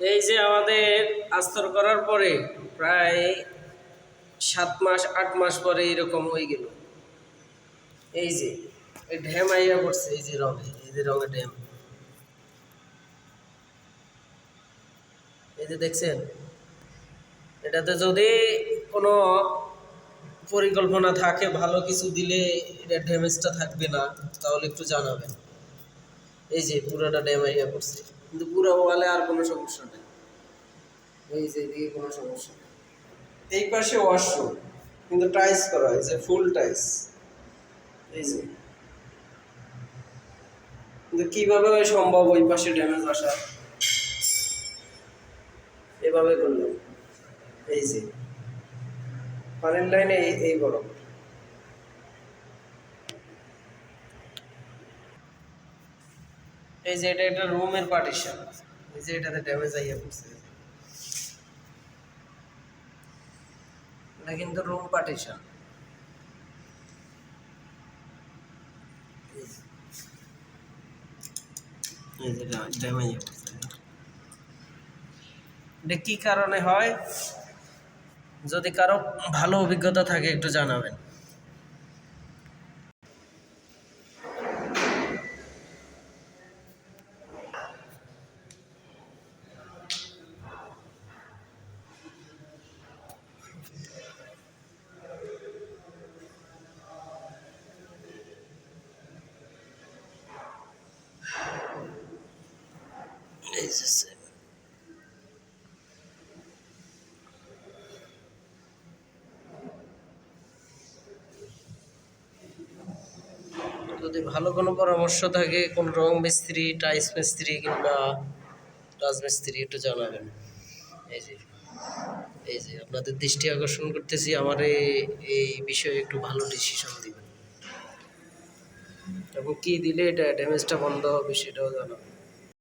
এই যে আমাদের আস্তর করার পরে প্রায় সাত মাস, আট মাস পরে এরকম হয়ে গেল। এই যে, এই ঢ্যাম আইয়া পড়ছে, এই যে রঙে, এই যে রঙে ঢ্যাম এই যে দেখছেন, এটাতে যদি কোনো পরিকল্পনা থাকে, ভালো কিছু দিলে এটা ড্যামেজটা থাকবে না, তাহলে একটু জানাবেন। এই যে পুরোটা ড্যাম আইয়া পড়ছে। কিন্তু পুরো ওয়ালে আর কোনো সমস্যা নেই। এই যে এদিকে কোনো সমস্যা নেই। এই পাশে ওয়াশরুম কিন্তু টাইস করা হয়েছে ফুল টাইস এই যে। কিন্তু কীভাবে ওই সম্ভব ওই পাশে ড্যামেজ আসা? এভাবে করলাম। এই যে। পানির লাইনে এই বড় এই যে এটা একটা রুমের পার্টিশন এই যে এটাতে ড্যামেজ আইয়া পড়ছে। এটা কিন্তু রুম পার্টিশন এটা কি কারণে হয়? যদি কারও ভালো অভিজ্ঞতা থাকে একটু জানাবেন। Same। যদি ভালো কোনো পরামর্শ থাকে, কোন রং মিস্ত্রি টাইস মিস্ত্রি কিংবা রাজমিস্ত্রি একটু জানাবেন। এই যে এই যে আপনাদের দৃষ্টি আকর্ষণ করতেছি, আমার এই বিষয়ে একটু ভালো ডিসিশন দিবেন। এবং কি দিলে এটা ড্যামেজটা বন্ধ হবে সেটাও জানাবেন।